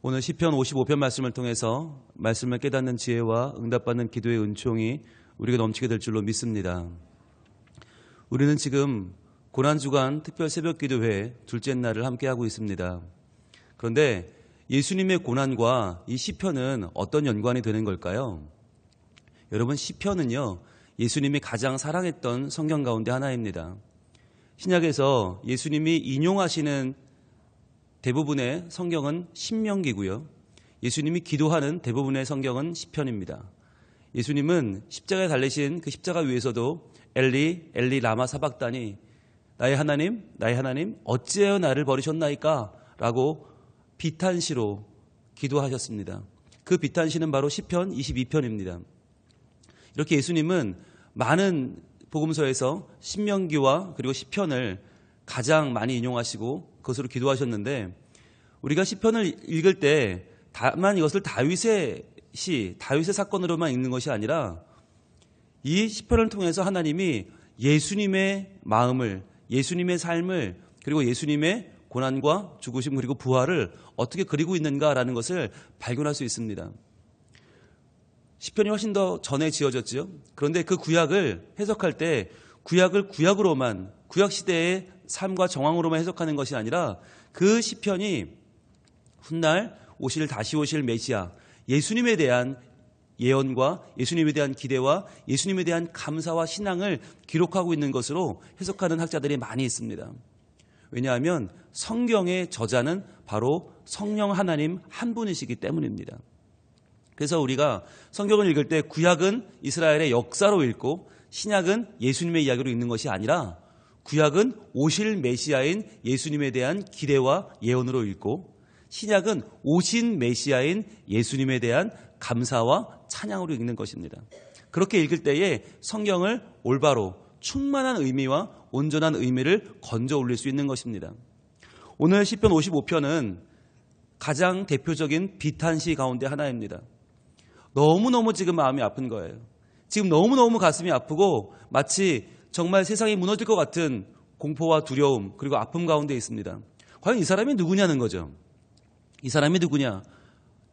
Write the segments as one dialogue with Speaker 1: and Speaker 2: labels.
Speaker 1: 오늘 시편 55편 말씀을 통해서 말씀을 깨닫는 지혜와 응답받는 기도의 은총이 우리가 넘치게 될 줄로 믿습니다. 우리는 지금 고난주간 특별 새벽 기도회 둘째 날을 함께하고 있습니다. 그런데 예수님의 고난과 이 시편은 어떤 연관이 되는 걸까요? 여러분 시편은요. 예수님이 가장 사랑했던 성경 가운데 하나입니다. 신약에서 예수님이 인용하시는 대부분의 성경은 신명기고요. 예수님이 기도하는 대부분의 성경은 시편입니다. 예수님은 십자가에 달리신 그 십자가 위에서도 엘리 엘리 라마 사박다니 나의 하나님 나의 하나님 어찌하여 나를 버리셨나이까 라고 비탄시로 기도하셨습니다. 그 비탄시는 바로 시편 22편입니다. 이렇게 예수님은 많은 복음서에서 신명기와 그리고 시편을 가장 많이 인용하시고 그 것으로 기도하셨는데 우리가 시편을 읽을 때 다만 이것을 다윗의 시, 다윗의 사건으로만 읽는 것이 아니라 이 시편을 통해서 하나님이 예수님의 마음을, 예수님의 삶을 그리고 예수님의 고난과 죽으심 그리고 부활을 어떻게 그리고 있는가라는 것을 발견할 수 있습니다. 시편이 훨씬 더 전에 지어졌죠. 그런데 그 구약을 해석할 때 구약을 구약으로만 구약 시대의 삶과 정황으로만 해석하는 것이 아니라 그 시편이 훗날 오실 다시 오실 메시아 예수님에 대한 예언과 예수님에 대한 기대와 예수님에 대한 감사와 신앙을 기록하고 있는 것으로 해석하는 학자들이 많이 있습니다. 왜냐하면 성경의 저자는 바로 성령 하나님 한 분이시기 때문입니다. 그래서 우리가 성경을 읽을 때 구약은 이스라엘의 역사로 읽고 신약은 예수님의 이야기로 읽는 것이 아니라 구약은 오실 메시아인 예수님에 대한 기대와 예언으로 읽고 신약은 오신 메시아인 예수님에 대한 감사와 찬양으로 읽는 것입니다. 그렇게 읽을 때에 성경을 올바로 충만한 의미와 온전한 의미를 건져 올릴 수 있는 것입니다. 오늘 시편 55편은 가장 대표적인 비탄시 가운데 하나입니다. 너무너무 지금 마음이 아픈 거예요. 지금 너무너무 가슴이 아프고 마치 정말 세상이 무너질 것 같은 공포와 두려움 그리고 아픔 가운데 있습니다. 과연 이 사람이 누구냐는 거죠. 이 사람이 누구냐?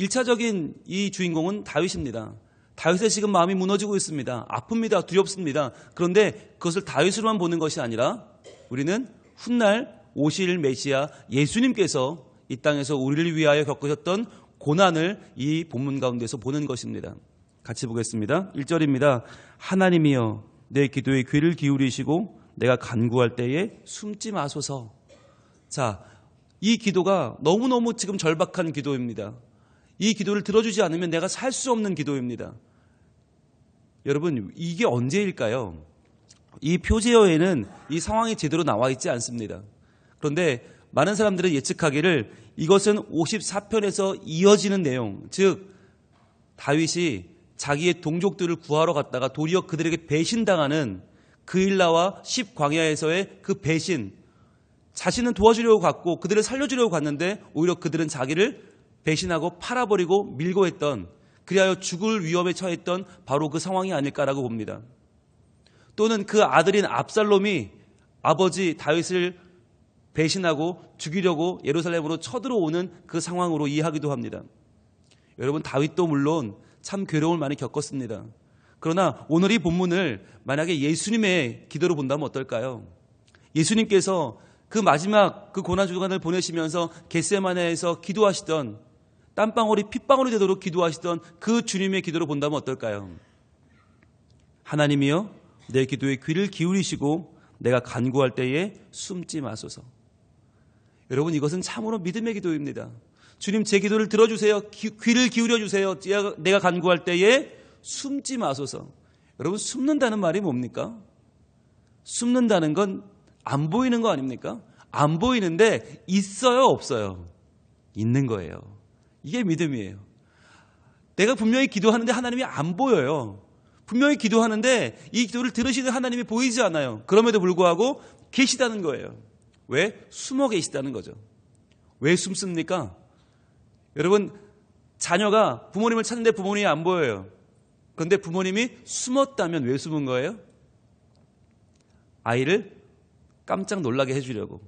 Speaker 1: 1차적인 이 주인공은 다윗입니다. 다윗의 지금 마음이 무너지고 있습니다. 아픕니다. 두렵습니다. 그런데 그것을 다윗으로만 보는 것이 아니라 우리는 훗날 오실 메시아 예수님께서 이 땅에서 우리를 위하여 겪으셨던 고난을 이 본문 가운데서 보는 것입니다. 같이 보겠습니다. 1절입니다. 하나님이여 내 기도에 귀를 기울이시고 내가 간구할 때에 숨지 마소서. 자, 이 기도가 너무너무 지금 절박한 기도입니다. 이 기도를 들어주지 않으면 내가 살 수 없는 기도입니다. 여러분, 이게 언제일까요? 이 표제어에는 이 상황이 제대로 나와 있지 않습니다. 그런데 많은 사람들은 예측하기를 이것은 54편에서 이어지는 내용, 즉, 다윗이 자기의 동족들을 구하러 갔다가 도리어 그들에게 배신당하는 그일라와 십 광야에서의 그 배신, 자신은 도와주려고 갔고 그들을 살려주려고 갔는데 오히려 그들은 자기를 배신하고 팔아버리고 밀고 했던 그리하여 죽을 위험에 처했던 바로 그 상황이 아닐까라고 봅니다. 또는 그 아들인 압살롬이 아버지 다윗을 배신하고 죽이려고 예루살렘으로 쳐들어오는 그 상황으로 이해하기도 합니다. 여러분 다윗도 물론 참 괴로움을 많이 겪었습니다. 그러나 오늘 이 본문을 만약에 예수님의 기도로 본다면 어떨까요? 예수님께서 그 마지막 그 고난 주간을 보내시면서 겟세마네에서 기도하시던 땀방울이 핏방울이 되도록 기도하시던 그 주님의 기도로 본다면 어떨까요? 하나님이여 내 기도에 귀를 기울이시고 내가 간구할 때에 숨지 마소서. 여러분 이것은 참으로 믿음의 기도입니다. 주님 제 기도를 들어주세요. 귀를 기울여 주세요. 내가 간구할 때에 숨지 마소서. 여러분 숨는다는 말이 뭡니까? 숨는다는 건 안 보이는 거 아닙니까? 안 보이는데 있어요, 없어요? 있는 거예요. 이게 믿음이에요. 내가 분명히 기도하는데 하나님이 안 보여요. 분명히 기도하는데 이 기도를 들으시는 하나님이 보이지 않아요. 그럼에도 불구하고 계시다는 거예요. 왜? 숨어 계시다는 거죠. 왜 숨습니까? 여러분, 자녀가 부모님을 찾는데 부모님이 안 보여요. 그런데 부모님이 숨었다면 왜 숨은 거예요? 아이를 깜짝 놀라게 해주려고.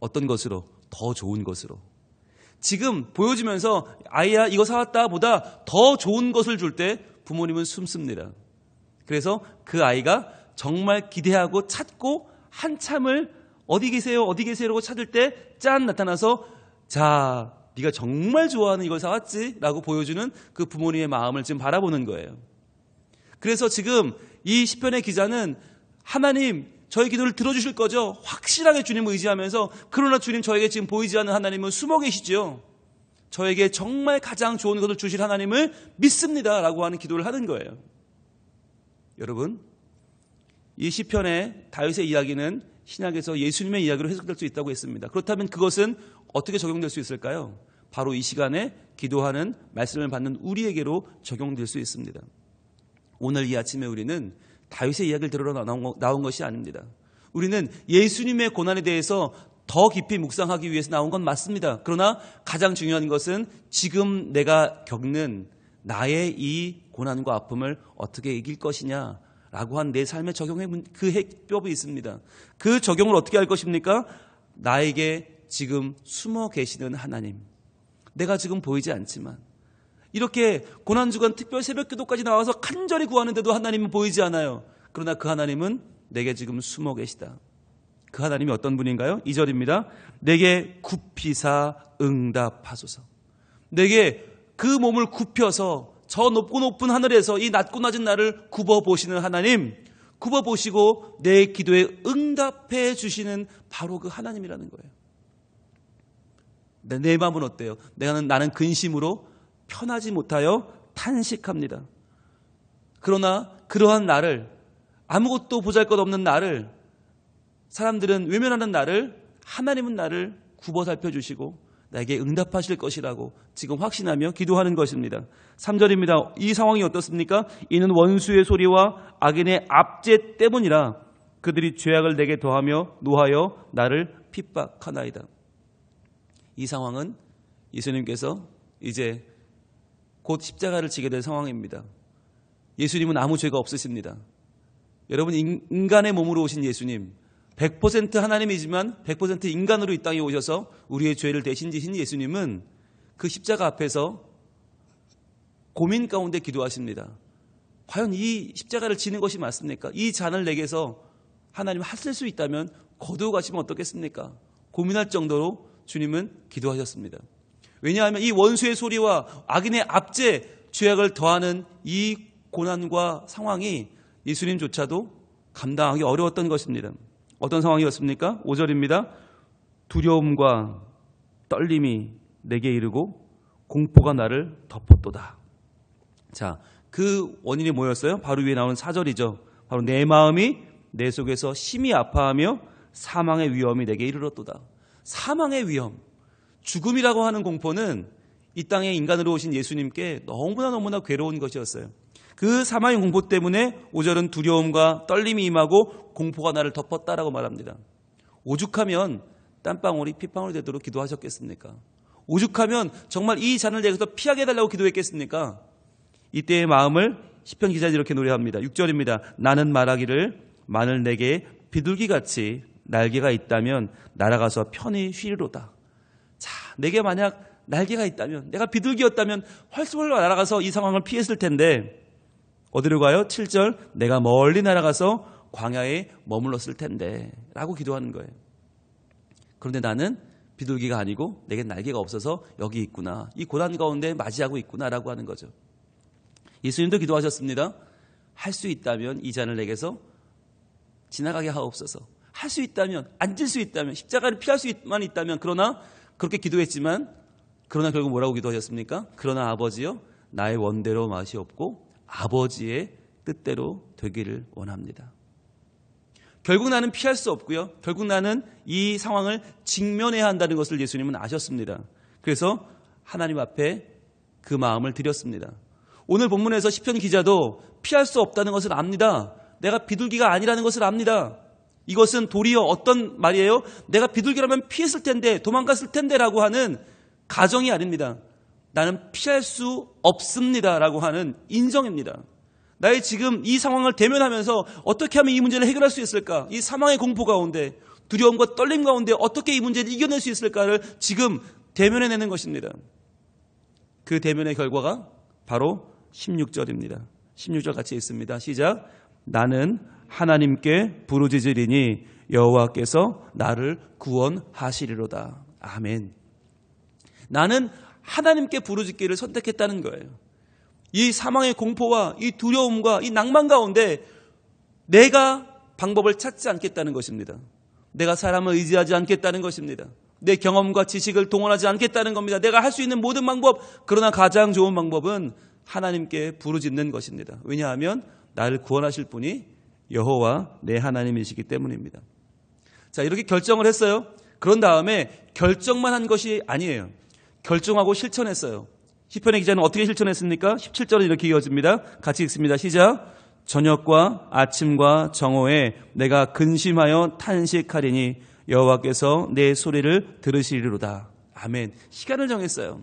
Speaker 1: 어떤 것으로? 더 좋은 것으로. 지금 보여주면서 아이야 이거 사왔다 보다 더 좋은 것을 줄 때 부모님은 숨습니다. 그래서 그 아이가 정말 기대하고 찾고 한참을 어디 계세요 어디 계세요라고 찾을 때 짠 나타나서 자 네가 정말 좋아하는 이걸 사왔지라고 보여주는 그 부모님의 마음을 지금 바라보는 거예요. 그래서 지금 이 시편의 기자는 하나님 저희 기도를 들어주실 거죠? 확실하게 주님을 의지하면서 그러나 주님 저에게 지금 보이지 않는 하나님은 숨어 계시죠? 저에게 정말 가장 좋은 것을 주실 하나님을 믿습니다. 라고 하는 기도를 하는 거예요. 여러분, 이 시편의 다윗의 이야기는 신약에서 예수님의 이야기로 해석될 수 있다고 했습니다. 그렇다면 그것은 어떻게 적용될 수 있을까요? 바로 이 시간에 기도하는 말씀을 받는 우리에게로 적용될 수 있습니다. 오늘 이 아침에 우리는 다윗의 이야기를 들으러 나온 것이 아닙니다. 우리는 예수님의 고난에 대해서 더 깊이 묵상하기 위해서 나온 건 맞습니다. 그러나 가장 중요한 것은 지금 내가 겪는 나의 이 고난과 아픔을 어떻게 이길 것이냐 라고 한 내 삶에 적용해 그 해법이 있습니다. 그 적용을 어떻게 할 것입니까? 나에게 지금 숨어 계시는 하나님. 내가 지금 보이지 않지만 이렇게 고난주간 특별 새벽 기도까지 나와서 간절히 구하는데도 하나님은 보이지 않아요. 그러나 그 하나님은 내게 지금 숨어 계시다. 그 하나님이 어떤 분인가요? 2절입니다. 내게 굽히사 응답하소서. 내게 그 몸을 굽혀서 저 높고 높은 하늘에서 이 낮고 낮은 나를 굽어 보시는 하나님, 굽어 보시고 내 기도에 응답해 주시는 바로 그 하나님이라는 거예요. 내 마음은 어때요? 내가는 나는 근심으로 편하지 못하여 탄식합니다. 그러나 그러한 나를 아무것도 보잘것 없는 나를 사람들은 외면하는 나를 하나님은 나를 굽어 살펴주시고 나에게 응답하실 것이라고 지금 확신하며 기도하는 것입니다. 3절입니다. 이 상황이 어떻습니까? 이는 원수의 소리와 악인의 압제 때문이라 그들이 죄악을 내게 더하며 노하여 나를 핍박하나이다. 이 상황은 예수님께서 이제 곧 십자가를 지게 될 상황입니다. 예수님은 아무 죄가 없으십니다. 여러분 인간의 몸으로 오신 예수님 100% 하나님이지만 100% 인간으로 이 땅에 오셔서 우리의 죄를 대신 지신 예수님은 그 십자가 앞에서 고민 가운데 기도하십니다. 과연 이 십자가를 지는 것이 맞습니까? 이 잔을 내게서 하나님 하실 수 있다면 거두어 가시면 어떻겠습니까? 고민할 정도로 주님은 기도하셨습니다. 왜냐하면 이 원수의 소리와 악인의 압제, 죄악을 더하는 이 고난과 상황이 예수님조차도 감당하기 어려웠던 것입니다. 어떤 상황이었습니까? 5절입니다. 두려움과 떨림이 내게 이르고 공포가 나를 덮었도다. 자, 그 원인이 뭐였어요? 바로 위에 나오는 4절이죠. 바로 내 마음이 내 속에서 심히 아파하며 사망의 위험이 내게 이르렀도다. 사망의 위험. 죽음이라고 하는 공포는 이 땅에 인간으로 오신 예수님께 너무나 너무나 괴로운 것이었어요. 그 사망의 공포 때문에 5절은 두려움과 떨림이 임하고 공포가 나를 덮었다라고 말합니다. 오죽하면 땀방울이 핏방울이 되도록 기도하셨겠습니까? 오죽하면 정말 이 잔을 내게서 피하게 해달라고 기도했겠습니까? 이때의 마음을 시편 기자는 이렇게 노래합니다. 6절입니다. 나는 말하기를 만을 내게 비둘기같이 날개가 있다면 날아가서 편히 쉬리로다. 자, 내게 만약 날개가 있다면, 내가 비둘기였다면 활수월 날아가서 이 상황을 피했을 텐데, 어디로 가요? 7절, 내가 멀리 날아가서 광야에 머물렀을 텐데, 라고 기도하는 거예요. 그런데 나는 비둘기가 아니고 내게 날개가 없어서 여기 있구나. 이 고난 가운데 맞이하고 있구나라고 하는 거죠. 예수님도 기도하셨습니다. 할 수 있다면 이 잔을 내게서 지나가게 하옵소서. 할 수 있다면, 앉을 수 있다면, 십자가를 피할 수만 있다면, 그러나 그렇게 기도했지만 그러나 결국 뭐라고 기도하셨습니까? 그러나 아버지요 나의 원대로 맛이 없고 아버지의 뜻대로 되기를 원합니다. 결국 나는 피할 수 없고요. 결국 나는 이 상황을 직면해야 한다는 것을 예수님은 아셨습니다. 그래서 하나님 앞에 그 마음을 드렸습니다. 오늘 본문에서 시편 기자도 피할 수 없다는 것을 압니다. 내가 비둘기가 아니라는 것을 압니다. 이것은 도리어 어떤 말이에요? 내가 비둘기라면 피했을 텐데, 도망갔을 텐데 라고 하는 가정이 아닙니다. 나는 피할 수 없습니다 라고 하는 인정입니다. 나의 지금 이 상황을 대면하면서 어떻게 하면 이 문제를 해결할 수 있을까? 이 사망의 공포 가운데, 두려움과 떨림 가운데 어떻게 이 문제를 이겨낼 수 있을까를 지금 대면해내는 것입니다. 그 대면의 결과가 바로 16절입니다. 16절 같이 있습니다. 시작. 나는 하나님께 부르짖으리니 여호와께서 나를 구원하시리로다. 아멘. 나는 하나님께 부르짖기를 선택했다는 거예요. 이 사망의 공포와 이 두려움과 이 낭만 가운데 내가 방법을 찾지 않겠다는 것입니다. 내가 사람을 의지하지 않겠다는 것입니다. 내 경험과 지식을 동원하지 않겠다는 겁니다. 내가 할 수 있는 모든 방법, 그러나 가장 좋은 방법은 하나님께 부르짖는 것입니다. 왜냐하면 나를 구원하실 분이 여호와 내 하나님이시기 때문입니다. 자, 이렇게 결정을 했어요. 그런 다음에 결정만 한 것이 아니에요. 결정하고 실천했어요. 시편의 기자는 어떻게 실천했습니까? 17절은 이렇게 이어집니다. 같이 읽습니다. 시작. 저녁과 아침과 정오에 내가 근심하여 탄식하리니 여호와께서 내 소리를 들으시리로다. 아멘. 시간을 정했어요.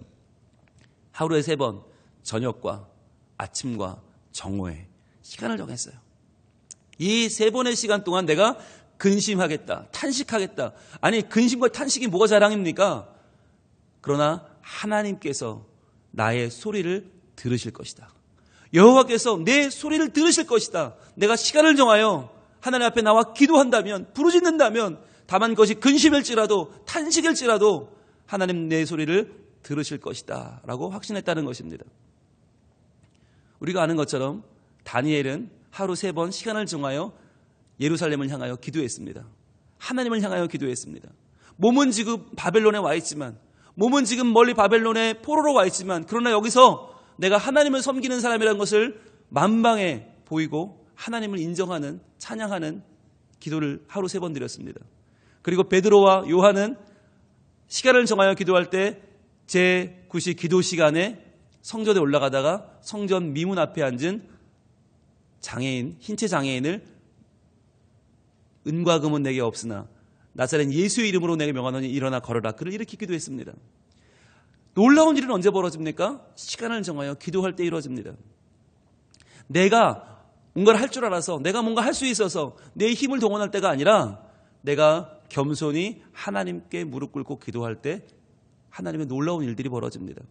Speaker 1: 하루에 세 번 저녁과 아침과 정오에 시간을 정했어요. 이 세 번의 시간 동안 내가 근심하겠다, 탄식하겠다. 아니 근심과 탄식이 뭐가 자랑입니까? 그러나 하나님께서 나의 소리를 들으실 것이다. 여호와께서 내 소리를 들으실 것이다. 내가 시간을 정하여 하나님 앞에 나와 기도한다면 부르짖는다면 다만 그것이 근심일지라도 탄식일지라도 하나님 내 소리를 들으실 것이다. 라고 확신했다는 것입니다. 우리가 아는 것처럼 다니엘은 하루 세 번 시간을 정하여 예루살렘을 향하여 기도했습니다. 하나님을 향하여 기도했습니다. 몸은 지금 바벨론에 와 있지만 몸은 지금 멀리 바벨론의 포로로 와 있지만 그러나 여기서 내가 하나님을 섬기는 사람이라는 것을 만방에 보이고 하나님을 인정하는 찬양하는 기도를 하루 세 번 드렸습니다. 그리고 베드로와 요한은 시간을 정하여 기도할 때 제9시 기도 시간에 성전에 올라가다가 성전 미문 앞에 앉은 장애인, 흰채 장애인을 은과 금은 내게 없으나 나사렛 예수의 이름으로 내게 명하노니 일어나 걸어라. 그를 일으키기도 했습니다. 놀라운 일은 언제 벌어집니까? 시간을 정하여 기도할 때 이루어집니다. 내가 뭔가를 할 줄 알아서 내가 뭔가 할 수 있어서 내 힘을 동원할 때가 아니라 내가 겸손히 하나님께 무릎 꿇고 기도할 때 하나님의 놀라운 일들이 벌어집니다.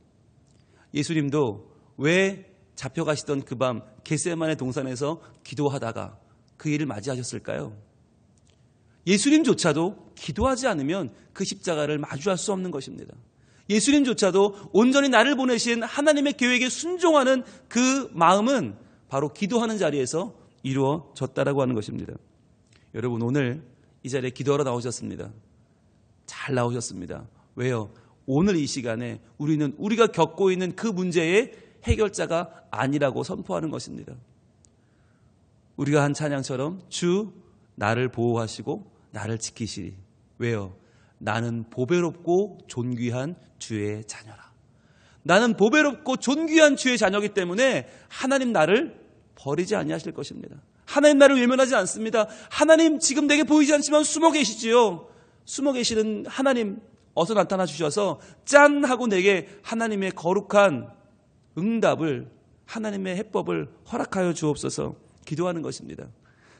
Speaker 1: 예수님도 왜 잡혀가시던 그 밤 겟세만의 동산에서 기도하다가 그 일을 맞이하셨을까요? 예수님조차도 기도하지 않으면 그 십자가를 마주할 수 없는 것입니다. 예수님조차도 온전히 나를 보내신 하나님의 계획에 순종하는 그 마음은 바로 기도하는 자리에서 이루어졌다라고 하는 것입니다. 여러분 오늘 이 자리에 기도하러 나오셨습니다. 잘 나오셨습니다. 왜요? 오늘 이 시간에 우리는 우리가 겪고 있는 그 문제의 해결자가 아니라고 선포하는 것입니다. 우리가 한 찬양처럼 주 나를 보호하시고 나를 지키시리. 왜요? 나는 보배롭고 존귀한 주의 자녀라. 나는 보배롭고 존귀한 주의 자녀이기 때문에 하나님 나를 버리지 아니하실 것입니다. 하나님 나를 외면하지 않습니다. 하나님 지금 내게 보이지 않지만 숨어 계시지요. 숨어 계시는 하나님 어서 나타나 주셔서 짠 하고 내게 하나님의 거룩한 응답을 하나님의 해법을 허락하여 주옵소서 기도하는 것입니다.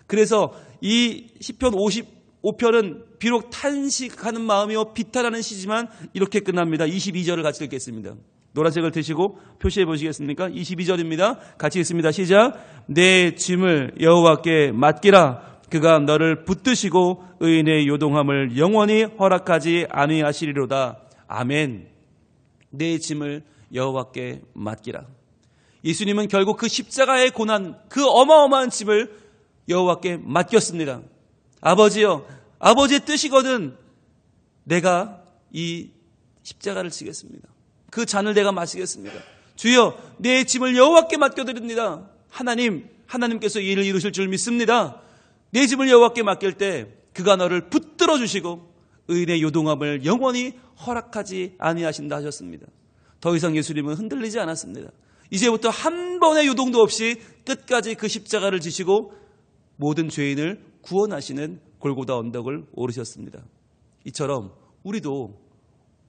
Speaker 1: 그래서 이 시편 55편은 비록 탄식하는 마음이요 비탈하는 시지만 이렇게 끝납니다. 22절을 같이 읽겠습니다. 노란색을 드시고 표시해 보시겠습니까? 22절입니다. 같이 읽습니다. 시작. 내 짐을 여호와께 맡기라. 그가 너를 붙드시고 의인의 요동함을 영원히 허락하지 아니하시리로다. 아멘. 내 짐을 여호와께 맡기라. 예수님은 결국 그 십자가의 고난, 그 어마어마한 짐을 여호와께 맡겼습니다. 아버지요, 아버지의 뜻이거든 내가 이 십자가를 지겠습니다. 그 잔을 내가 마시겠습니다. 주여, 내 짐을 여호와께 맡겨드립니다. 하나님, 하나님께서 이 일을 이루실 줄 믿습니다. 내 짐을 여호와께 맡길 때 그가 너를 붙들어 주시고 의인의 요동함을 영원히 허락하지 아니하신다 하셨습니다. 더 이상 예수님은 흔들리지 않았습니다. 이제부터 한 번의 요동도 없이 끝까지 그 십자가를 지시고 모든 죄인을 구원하시는 골고다 언덕을 오르셨습니다. 이처럼 우리도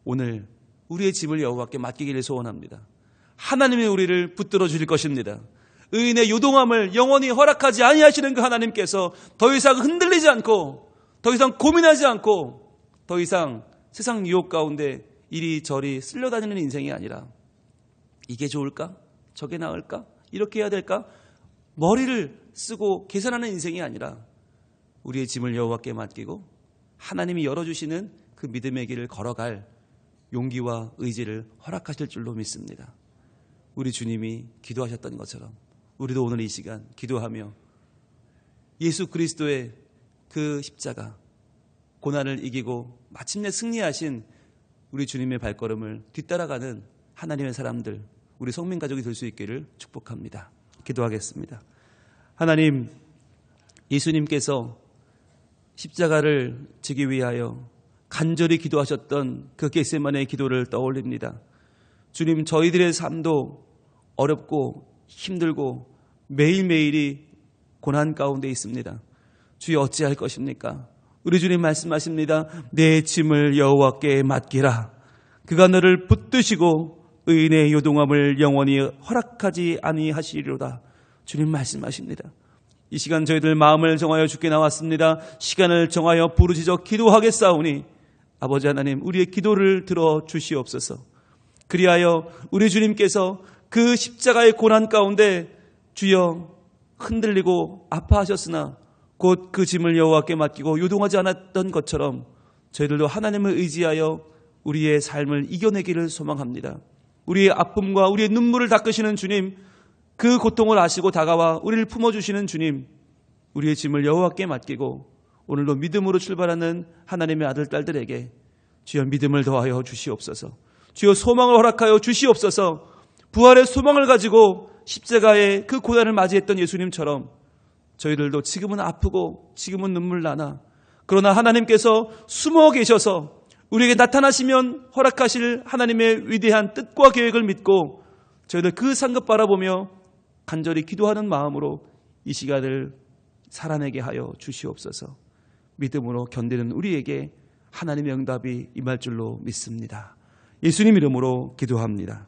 Speaker 1: 오늘 우리의 짐을 여호와께 맡기기를 소원합니다. 하나님이 우리를 붙들어 주실 것입니다. 의인의 요동함을 영원히 허락하지 아니하시는 그 하나님께서 더 이상 흔들리지 않고 더 이상 고민하지 않고 더 이상 세상 유혹 가운데 이리저리 쓸려다니는 인생이 아니라 이게 좋을까? 저게 나을까? 이렇게 해야 될까? 머리를 쓰고 계산하는 인생이 아니라 우리의 짐을 여호와께 맡기고 하나님이 열어주시는 그 믿음의 길을 걸어갈 용기와 의지를 허락하실 줄로 믿습니다. 우리 주님이 기도하셨던 것처럼 우리도 오늘 이 시간 기도하며 예수 그리스도의 그 십자가 고난을 이기고 마침내 승리하신 우리 주님의 발걸음을 뒤따라가는 하나님의 사람들 우리 성민 가족이 될 수 있기를 축복합니다. 기도하겠습니다. 하나님 예수님께서 십자가를 지기 위하여 간절히 기도하셨던 그 겟세만의 기도를 떠올립니다. 주님 저희들의 삶도 어렵고 힘들고 매일매일이 고난 가운데 있습니다. 주여 어찌할 것입니까? 우리 주님 말씀하십니다. 내 짐을 여호와께 맡기라. 그가 너를 붙드시고 의인의 요동함을 영원히 허락하지 아니하시리로다. 주님 말씀하십니다. 이 시간 저희들 마음을 정하여 주께 나왔습니다. 시간을 정하여 부르짖어 기도하겠사오니 아버지 하나님 우리의 기도를 들어 주시옵소서. 그리하여 우리 주님께서 그 십자가의 고난 가운데 주여 흔들리고 아파하셨으나 곧 그 짐을 여호와께 맡기고 요동하지 않았던 것처럼 저희들도 하나님을 의지하여 우리의 삶을 이겨내기를 소망합니다. 우리의 아픔과 우리의 눈물을 닦으시는 주님, 그 고통을 아시고 다가와 우리를 품어주시는 주님, 우리의 짐을 여호와께 맡기고 오늘도 믿음으로 출발하는 하나님의 아들, 딸들에게 주여 믿음을 더하여 주시옵소서. 주여 소망을 허락하여 주시옵소서. 부활의 소망을 가지고 십자가의 그 고난을 맞이했던 예수님처럼 저희들도 지금은 아프고 지금은 눈물 나나 그러나 하나님께서 숨어 계셔서 우리에게 나타나시면 허락하실 하나님의 위대한 뜻과 계획을 믿고 저희들 그 상급 바라보며 간절히 기도하는 마음으로 이 시간을 살아내게 하여 주시옵소서. 믿음으로 견디는 우리에게 하나님의 응답이 임할 줄로 믿습니다. 예수님 이름으로 기도합니다.